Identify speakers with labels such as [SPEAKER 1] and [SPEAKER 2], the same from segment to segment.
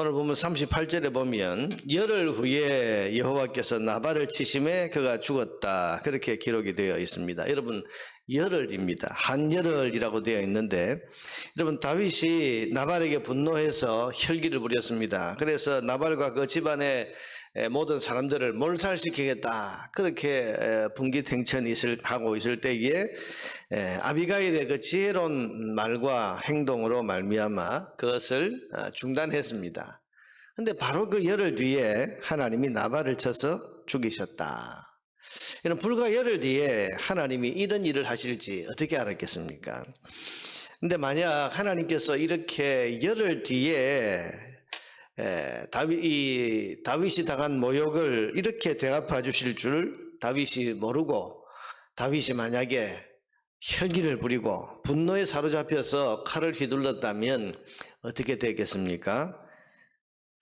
[SPEAKER 1] 오늘 보면 38절에 보면 열흘 후에 여호와께서 나발을 치심에 그가 죽었다. 그렇게 기록이 되어 있습니다. 여러분 열흘입니다. 한 열흘이라고 되어 있는데 여러분 다윗이 나발에게 분노해서 혈기를 부렸습니다. 그래서 나발과 그 집안의 모든 사람들을 몰살시키겠다. 그렇게 분기탱천이 있을, 하고 있을 때에 아비가일의 그 지혜로운 말과 행동으로 말미암아 그것을 어, 중단했습니다. 근데 바로 그 열흘 뒤에 하나님이 나발을 쳐서 죽이셨다. 이런 불과 열흘 뒤에 하나님이 이런 일을 하실지 어떻게 알았겠습니까? 근데 만약 하나님께서 이렇게 열흘 뒤에 에, 다윗, 이 다윗이 당한 모욕을 이렇게 대갚아 주실 줄 다윗이 모르고 다윗이 만약에 혈기를 부리고 분노에 사로잡혀서 칼을 휘둘렀다면 어떻게 되겠습니까?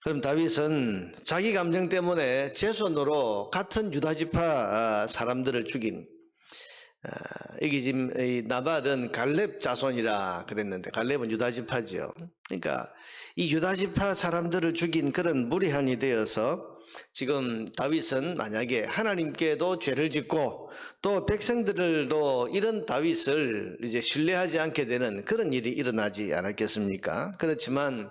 [SPEAKER 1] 그럼 다윗은 자기 감정 때문에 제 손으로 같은 유다지파 사람들을 죽인 아, 여기 지금 이 나발은 갈렙 자손이라 그랬는데 갈렙은 유다지파죠. 그러니까 이 유다지파 사람들을 죽인 그런 무리한이 되어서 지금 다윗은 만약에 하나님께도 죄를 짓고 또 백성들도 이런 다윗을 이제 신뢰하지 않게 되는 그런 일이 일어나지 않았겠습니까? 그렇지만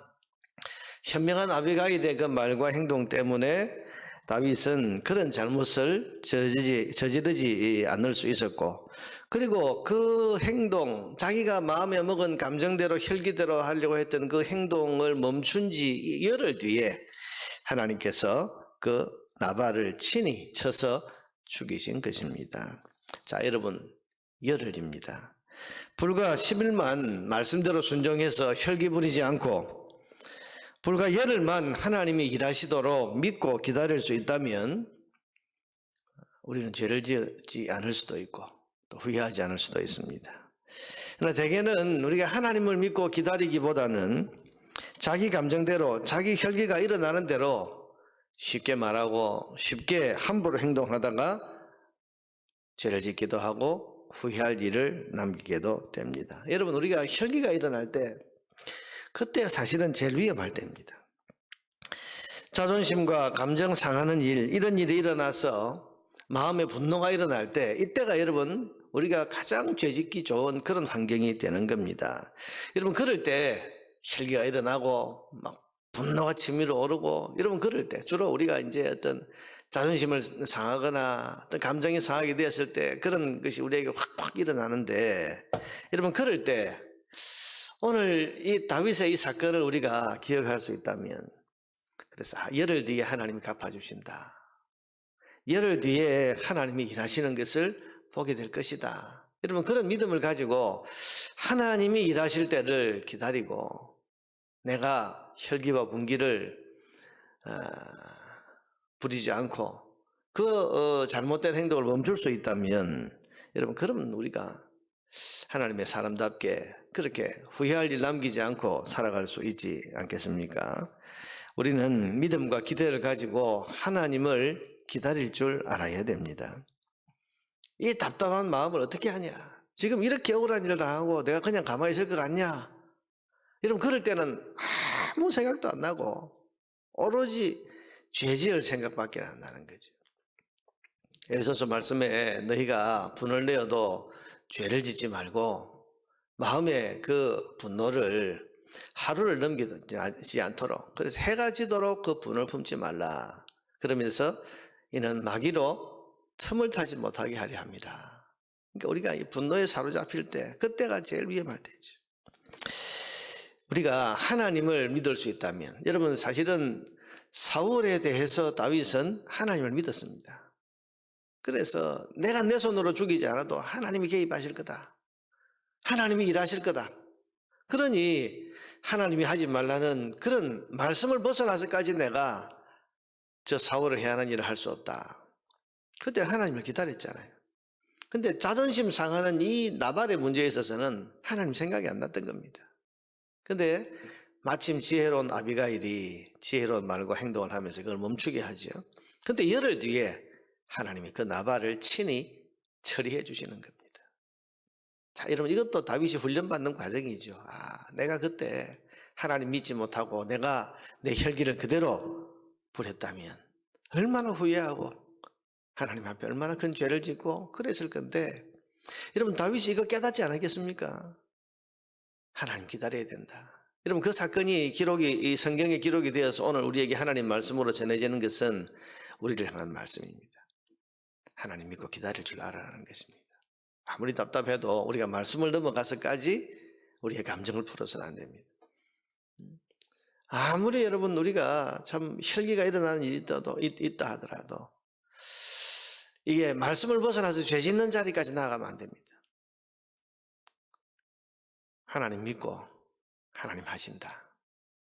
[SPEAKER 1] 현명한 아비가일의 그 말과 행동 때문에 다윗은 그런 잘못을 저지르지, 저지르지 않을 수 있었고 그리고 그 행동 자기가 마음에 먹은 감정대로 혈기대로 하려고 했던 그 행동을 멈춘 지 열흘 뒤에 하나님께서 그 나발을 친히 쳐서 죽이신 것입니다. 자 여러분 열흘입니다. 불과 10일만 말씀대로 순종해서 혈기 부리지 않고 불과 열흘만 하나님이 일하시도록 믿고 기다릴 수 있다면 우리는 죄를 지지 않을 수도 있고 또 후회하지 않을 수도 있습니다. 그러나 대개는 우리가 하나님을 믿고 기다리기보다는 자기 감정대로 자기 혈기가 일어나는 대로 쉽게 말하고 쉽게 함부로 행동하다가 죄를 짓기도 하고 후회할 일을 남기게도 됩니다. 여러분 우리가 혈기가 일어날 때 그때 사실은 제일 위험할 때입니다. 자존심과 감정 상하는 일, 이런 일이 일어나서 마음의 분노가 일어날 때, 이때가 여러분, 우리가 가장 죄 짓기 좋은 그런 환경이 되는 겁니다. 여러분, 그럴 때 혈기가 일어나고, 막 분노가 치밀어 오르고, 여러분, 그럴 때, 주로 우리가 이제 어떤 자존심을 상하거나 어떤 감정이 상하게 되었을 때 그런 것이 우리에게 확확 일어나는데, 여러분, 그럴 때 오늘 이 다윗의 이 사건을 우리가 기억할 수 있다면 그래서 아, 열흘 뒤에 하나님이 갚아주신다. 열흘 뒤에 하나님이 일하시는 것을 보게 될 것이다. 여러분 그런 믿음을 가지고 하나님이 일하실 때를 기다리고 내가 혈기와 분기를 어, 부리지 않고 그 어, 잘못된 행동을 멈출 수 있다면 여러분 그러면 우리가 하나님의 사람답게 그렇게 후회할 일 남기지 않고 살아갈 수 있지 않겠습니까? 우리는 믿음과 기대를 가지고 하나님을 기다릴 줄 알아야 됩니다. 이 답답한 마음을 어떻게 하냐? 지금 이렇게 억울한 일을 당하고 내가 그냥 가만히 있을 것 같냐? 여러분, 그럴 때는 아무 생각도 안 나고 오로지 죄 지을 생각밖에 안 나는 거죠. 에베소서 말씀에 너희가 분을 내어도 죄를 짓지 말고 마음의 그 분노를 하루를 넘기지 않도록 그래서 해가 지도록 그 분을 품지 말라 그러면서 이는 마귀로 틈을 타지 못하게 하려 합니다. 그러니까 우리가 이 분노에 사로잡힐 때 그때가 제일 위험할 때죠. 우리가 하나님을 믿을 수 있다면 여러분 사실은 사울에 대해서 다윗은 하나님을 믿었습니다. 그래서 내가 내 손으로 죽이지 않아도 하나님이 개입하실 거다. 하나님이 일하실 거다. 그러니 하나님이 하지 말라는 그런 말씀을 벗어나서까지 내가 저 사울을 해하는 일을 할 수 없다. 그때 하나님을 기다렸잖아요. 근데 자존심 상하는 이 나발의 문제에 있어서는 하나님 생각이 안 났던 겁니다. 근데 마침 지혜로운 아비가일이 지혜로운 말과 행동을 하면서 그걸 멈추게 하죠. 근데 열흘 뒤에 하나님이 그 나발을 친히 처리해 주시는 겁니다. 자, 여러분 이것도 다윗이 훈련받는 과정이죠. 아, 내가 그때 하나님 믿지 못하고 내가 내 혈기를 그대로 부렸다면 얼마나 후회하고 하나님 앞에 얼마나 큰 죄를 짓고 그랬을 건데 여러분 다윗이 이거 깨닫지 않았겠습니까? 하나님 기다려야 된다. 여러분 그 사건이 기록이 이 성경에 기록이 되어서 오늘 우리에게 하나님 말씀으로 전해지는 것은 우리를 향한 말씀입니다. 하나님 믿고 기다릴 줄 알아라는 것입니다. 아무리 답답해도 우리가 말씀을 넘어가서까지 우리의 감정을 풀어서는 안 됩니다. 아무리 여러분 우리가 참 혈기가 일어나는 일이 있다도, 있- 있다 하더라도 이게 말씀을 벗어나서 죄 짓는 자리까지 나아가면 안 됩니다. 하나님 믿고 하나님 하신다.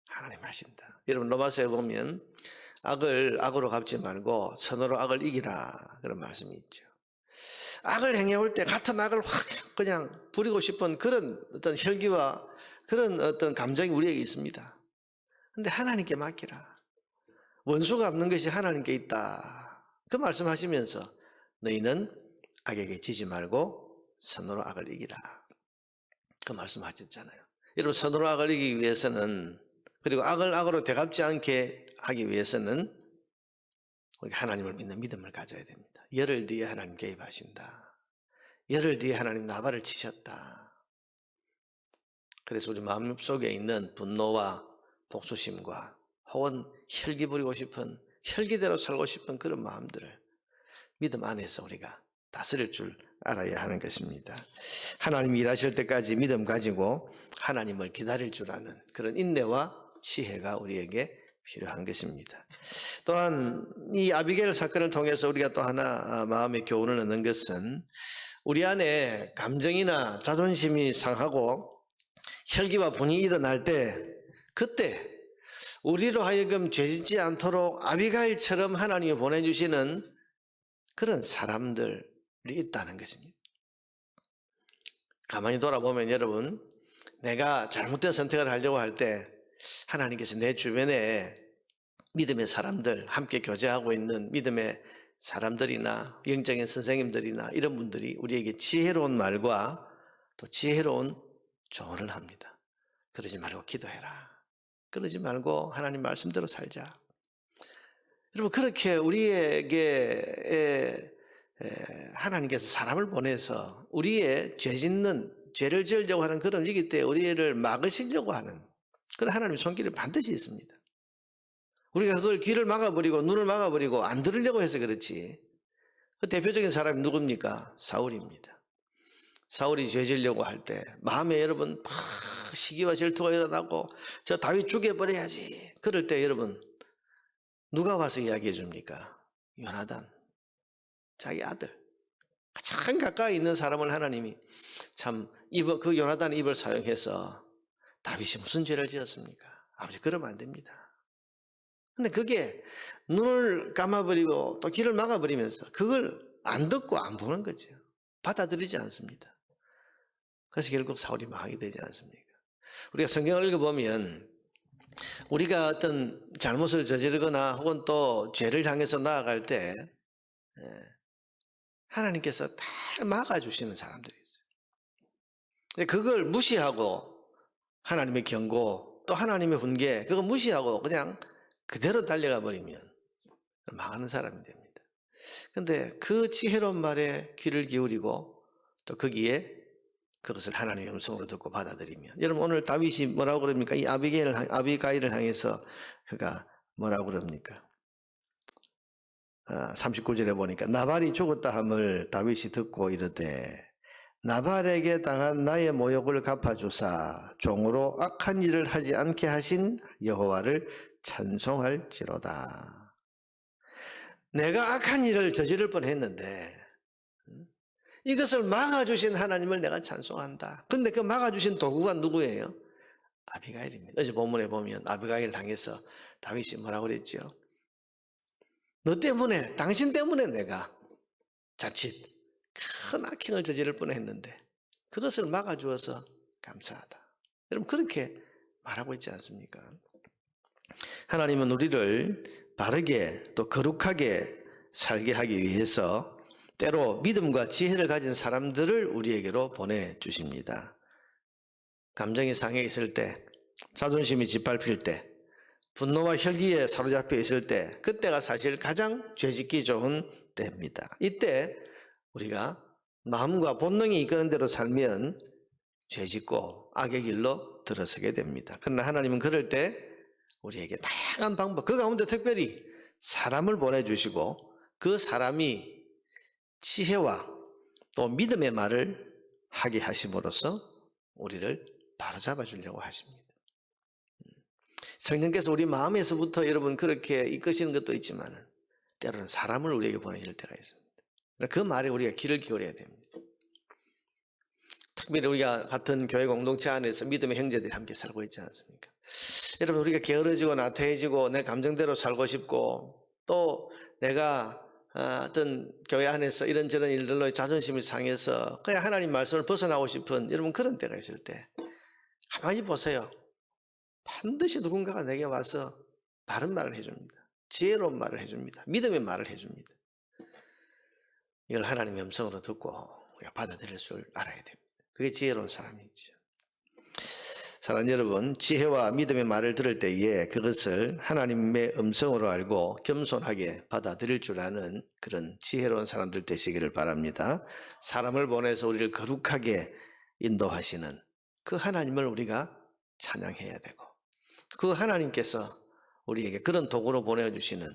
[SPEAKER 1] 하나님 하신다. 여러분 로마서에 보면 악을 악으로 갚지 말고 선으로 악을 이기라 그런 말씀이 있죠. 악을 행해올 때 같은 악을 확 그냥 부리고 싶은 그런 어떤 혈기와 그런 어떤 감정이 우리에게 있습니다. 근데 하나님께 맡기라. 원수가 없는 것이 하나님께 있다. 그 말씀하시면서 너희는 악에게 지지 말고 선으로 악을 이기라. 그 말씀하셨잖아요. 여러분 선으로 악을 이기기 위해서는 그리고 악을 악으로 되갚지 않게 하기 위해서는 우리 하나님을 믿는 믿음을 가져야 됩니다. 열흘 뒤에 하나님 개입하신다. 열흘 뒤에 하나님 나발을 치셨다. 그래서 우리 마음 속에 있는 분노와 복수심과 혹은 혈기 부리고 싶은 혈기대로 살고 싶은 그런 마음들을 믿음 안에서 우리가 다스릴 줄 알아야 하는 것입니다. 하나님이 일하실 때까지 믿음 가지고 하나님을 기다릴 줄 아는 그런 인내와 지혜가 우리에게 필요한 것입니다. 또한 이 아비게일 사건을 통해서 우리가 또 하나 마음의 교훈을 얻는 것은 우리 안에 감정이나 자존심이 상하고 혈기와 분이 일어날 때 그때 우리로 하여금 죄짓지 않도록 아비가일처럼 하나님이 보내주시는 그런 사람들이 있다는 것입니다. 가만히 돌아보면 여러분, 내가 잘못된 선택을 하려고 할 때 하나님께서 내 주변에 믿음의 사람들, 함께 교제하고 있는 믿음의 사람들이나 영적인 선생님들이나 이런 분들이 우리에게 지혜로운 말과 또 지혜로운 조언을 합니다. 그러지 말고 기도해라. 그러지 말고 하나님 말씀대로 살자. 여러분 그렇게 우리에게 하나님께서 사람을 보내서 우리의 죄 짓는 죄를 지으려고 하는 그런 위기 때 우리를 막으시려고 하는 그런 하나님의 손길이 반드시 있습니다. 우리가 그걸 귀를 막아버리고 눈을 막아버리고 안 들으려고 해서 그렇지. 그 대표적인 사람이 누굽니까? 사울입니다. 사울이 죄 지으려고 할 때 마음에 여러분 막 시기와 질투가 일어나고 저 다윗 죽여버려야지. 그럴 때 여러분 누가 와서 이야기해 줍니까? 요나단. 자기 아들. 참 가까이 있는 사람을 하나님이 참 입을, 그 요나단 입을 사용해서 다윗이 무슨 죄를 지었습니까? 아버지 그러면 안 됩니다. 근데 그게 눈을 감아버리고 또 귀를 막아버리면서 그걸 안 듣고 안 보는 거죠. 받아들이지 않습니다. 그래서 결국 사울이 망하게 되지 않습니까? 우리가 성경을 읽어보면 우리가 어떤 잘못을 저지르거나 혹은 또 죄를 향해서 나아갈 때 예, 하나님께서 다 막아주시는 사람들이 있어요. 그걸 무시하고 하나님의 경고 또 하나님의 훈계 그거 무시하고 그냥 그대로 달려가 버리면 망하는 사람이 됩니다. 근데 그 지혜로운 말에 귀를 기울이고 또 거기에 그것을 하나님의 음성으로 듣고 받아들이면 여러분 오늘 다윗이 뭐라고 그럽니까? 이 아비게일을 향- 아비가일을 향해서 그가 뭐라고 그럽니까? 아, 39절에 보니까 나발이 죽었다 함을 다윗이 듣고 이르되 나발에게 당한 나의 모욕을 갚아주사 종으로 악한 일을 하지 않게 하신 여호와를 찬송할지로다. 내가 악한 일을 저지를 뻔했는데 음, 이것을 막아주신 하나님을 내가 찬송한다. 그런데 그 막아주신 도구가 누구예요? 아비가일입니다. 어제 본문에 보면 아비가일을 향해서 다윗이 뭐라고 그랬죠? 너 때문에, 당신 때문에 내가 자칫 큰 악행을 저지를 뻔했는데 그것을 막아주어서 감사하다. 여러분 그렇게 말하고 있지 않습니까? 하나님은 우리를 바르게 또 거룩하게 살게 하기 위해서 때로 믿음과 지혜를 가진 사람들을 우리에게로 보내주십니다. 감정이 상해 있을 때, 자존심이 짓밟힐 때, 분노와 혈기에 사로잡혀 있을 때 그때가 사실 가장 죄짓기 좋은 때입니다. 이때 우리가 마음과 본능이 이끄는 대로 살면 죄짓고 악의 길로 들어서게 됩니다. 그러나 하나님은 그럴 때 우리에게 다양한 방법, 그 가운데 특별히 사람을 보내주시고 그 사람이 지혜와 또 믿음의 말을 하게 하심으로써 우리를 바로잡아 주려고 하십니다. 성령께서 우리 마음에서부터 여러분 그렇게 이끄시는 것도 있지만 때로는 사람을 우리에게 보내실 때가 있습니다. 그 말에 우리가 귀를 기울여야 됩니다. 특별히 우리가 같은 교회 공동체 안에서 믿음의 형제들이 함께 살고 있지 않습니까? 여러분 우리가 게으러지고 나태해지고 내 감정대로 살고 싶고 또 내가 어, 어떤 교회 안에서 이런저런 일들로 자존심이 상해서 그냥 하나님 말씀을 벗어나고 싶은 여러분 그런 때가 있을 때 가만히 보세요. 반드시 누군가가 내게 와서 바른 말을 해줍니다. 지혜로운 말을 해줍니다. 믿음의 말을 해줍니다. 이걸 하나님의 음성으로 듣고 우리가 받아들일 줄 알아야 됩니다. 그게 지혜로운 사람이죠. 사랑하는 여러분, 지혜와 믿음의 말을 들을 때에 그것을 하나님의 음성으로 알고 겸손하게 받아들일 줄 아는 그런 지혜로운 사람들 되시기를 바랍니다. 사람을 보내서 우리를 거룩하게 인도하시는 그 하나님을 우리가 찬양해야 되고 그 하나님께서 우리에게 그런 도구로 보내주시는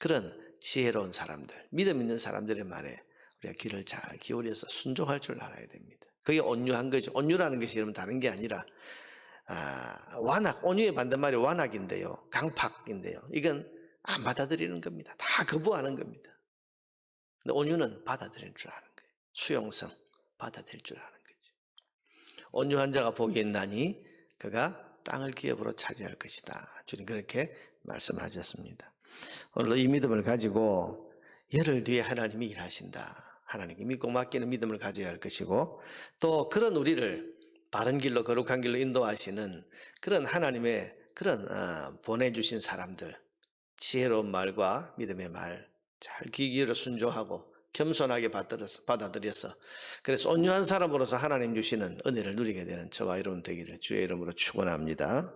[SPEAKER 1] 그런 지혜로운 사람들, 믿음 있는 사람들의 말에 우리가 귀를 잘 기울여서 순종할 줄 알아야 됩니다. 그게 온유한 거죠. 온유라는 것이 여러분 다른 게 아니라 아, 완악, 온유의 반대말이 완악인데요. 강팍인데요. 이건 안 받아들이는 겁니다. 다 거부하는 겁니다. 근데 온유는 받아들일 줄 아는 거예요. 수용성, 받아들일 줄 아는 거죠. 온유한 자가 복이 있나니 그가 땅을 기업으로 차지할 것이다. 주님 그렇게 말씀하셨습니다. 오늘도 이 믿음을 가지고 열흘 뒤에 하나님이 일하신다. 하나님께 믿고 맡기는 믿음을 가져야 할 것이고 또 그런 우리를 바른 길로 거룩한 길로 인도하시는 그런 하나님의 그런 어, 보내주신 사람들 지혜로운 말과 믿음의 말 잘 귀 기울여 순종하고 겸손하게 받들어서, 받아들여서 그래서 온유한 사람으로서 하나님 주시는 은혜를 누리게 되는 저와 여러분 되기를 주의 이름으로 축원합니다.